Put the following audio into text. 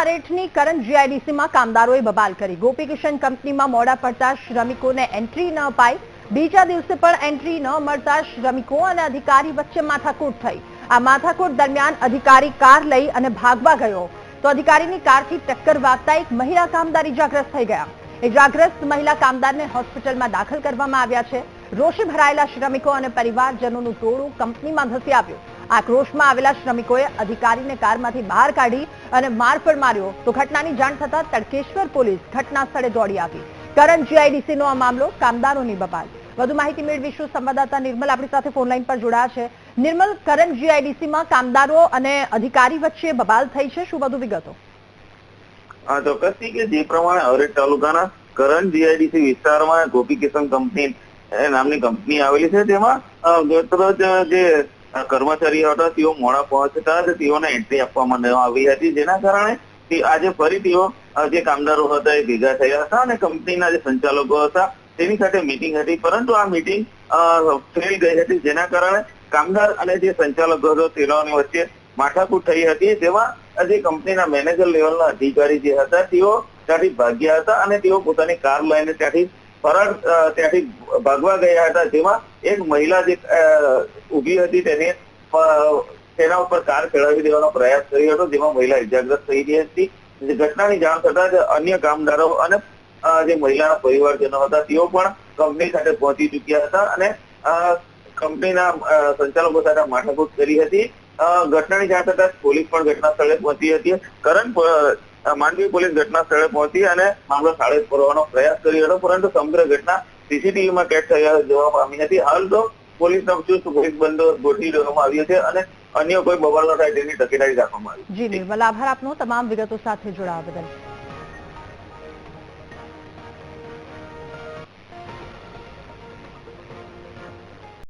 અરેઠની current જીઆઈડીસીમાં કામદારોએ બબાલ કરી. ગોપીકિશન કંપનીમાં મોડા પડતા શ્રમિકોને એન્ટ્રી ન અપાઈ. બીજા દિવસે પણ એન્ટ્રી ન મળતા શ્રમિકો અને અધિકારી વચ્ચે માથાકૂટ થઈ. આ માથાકૂટ દરમિયાન અધિકારી કાર લઈ અને ભાગવા ગયો. તો અધિકારીની કારથી ટક્કર વાગતા એક મહિલા કામદાર ઇજાગ્રસ્ત થઈ ગયા. ઇજાગ્રસ્ત મહિલા કામદારને હોસ્પિટલમાં દાખલ કરવામાં આવ્યા છે. રોષે ભરાયેલા શ્રમિકો અને પરિવારજનોનું ટોળું કંપનીમાં ધસી આવ્યું. આક્રોશમાં આવેલા શ્રમિકોએ અધિકારીને કારમાંથી બહાર કાઢી અને માર માર્યો. તો ઘટનાની જાણ થતા તડકેશ્વર પોલીસ ઘટના દોડી આવી. કરંટ જીઆઈડીસીનો આ મામલો કામદારોની બબાલ વધુ માહિતી મેળવીશું સંવાદદાતા નિર્મલ આપણી સાથે ફોનલાઈન પર જોડાયા છે. નિર્મલ કરંટ જીઆઈડીસીમાં કામદારો અને અધિકારી વચ્ચે બબાલ થઈ છે. શું વધુ વિગતો? હા, ચોક્કસથી કે જે પ્રમાણે અવરેજ તાલુકાના કરંટ જીઆઈડીસી વિસ્તારમાં ગોપી કિશન કંપની નામની કંપની આવેલી છે. તેમાં જે કર્મચારીઓ હતા, તેઓ મોડા પહોંચતા જ તેઓને એન્ટ્રી આપવામાં આવી હતી. જેના કારણે તે આજે ફરી તેઓ જે કામદારો હતા એ ભેગા થયા હતા અને કંપનીના જે સંચાલકો હતા, તેની સાથે મીટિંગ હતી. પરંતુ આ મીટિંગ ફેલ ગઈ હતી. જેના કારણે કામદાર અને જે સંચાલકો હતો, તેઓની વચ્ચે માથાકૂટ થઈ હતી. જેમાં જે કંપનીના મેનેજર લેવલના અધિકારી જે હતા, તેઓ ત્યાંથી ભાગ્યા હતા અને તેઓ પોતાની કાર લઈને ત્યાંથી અ, ત્યાંથી ભાગવા ગયા હતા જેમાં એક મહિલા જે ઊભી હતી તેને તેના ઉપર કાર ચડાવી દેવાનો પ્રયાસ કર્યો હતો જેમાં મહિલા ઇજાગ્રસ્ત થઈ ગઈ હતી. ઘટનાની જાણ થતા જ અન્ય કામદારો અને જે મહિલાના પરિવારજનો હતા તેઓ પણ કંપની સાથે પહોંચી ચુક્યા હતા અને કંપનીના સંચાલકો સાથે માથાકૂટ કરી હતી. ઘટનાની જાણ થતા પોલીસ પણ ઘટના સ્થળે પહોંચી હતી. કરંટ અ, માંડવી પોલીસ ઘટના સ્થળે પહોંચી અને મામલો સાડે કરવાનો પ્રયાસ કર્યો હતો, પરંતુ સમગ્ર ઘટના સીસીટીવીમાં કેદ થયા જોવા પામી હતી. હાલ તો પોલીસનો ચુસ્ત પોલીસ બંદોબસ્ત ગોઠવી દેવામાં આવ્યો છે અને અન્ય કોઈ બબાલ ન થાય તેની તકેદારી રાખવામાં આવી જી, નિર્મલ, આભાર આપનો. તમામ વિગતો સાથે જોડાવા બદલ.